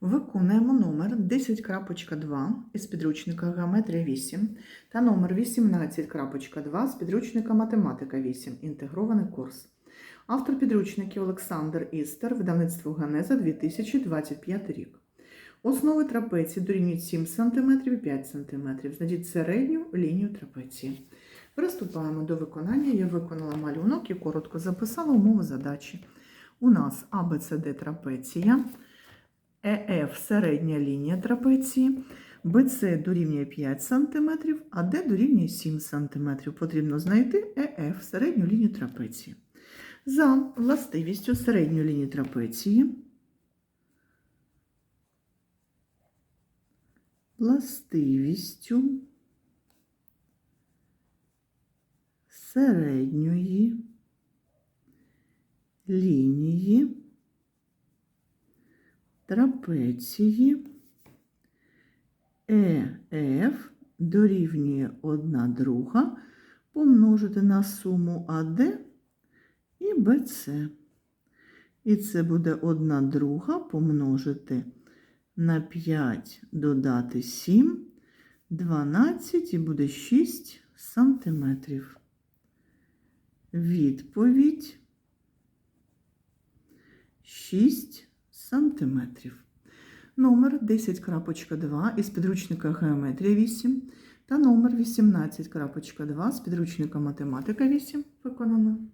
Виконуємо номер 10.2 із підручника Геометрія 8 та номер 18.2 з підручника Математика 8. Інтегрований курс. Автор підручників Олександр Істер, видавництво Генеза 2025 рік. Основи трапеції дорівнюють 7 см і 5 см. Знайдіть середню лінію трапеції. Приступаємо до виконання. Я виконала малюнок і коротко записала умови задачі. У нас ABCD трапеція. ЕФ середня лінія трапеції, БЦ дорівнює 5 см, а Д дорівнює 7 см. Потрібно знайти ЕФ середню лінію трапеції. За властивістю середньої лінії трапеції. Властивістю середньої лінії трапеції ЕФ дорівнює 1 друга помножити на суму АД і БЦ. І це буде 1 друга помножити на 5 додати 7, 12 і буде 6 сантиметрів. Відповідь 6 сантиметрів. Номер 10.2 із підручника Геометрія 8 та номер 18.2 з підручника Математика 8 виконано.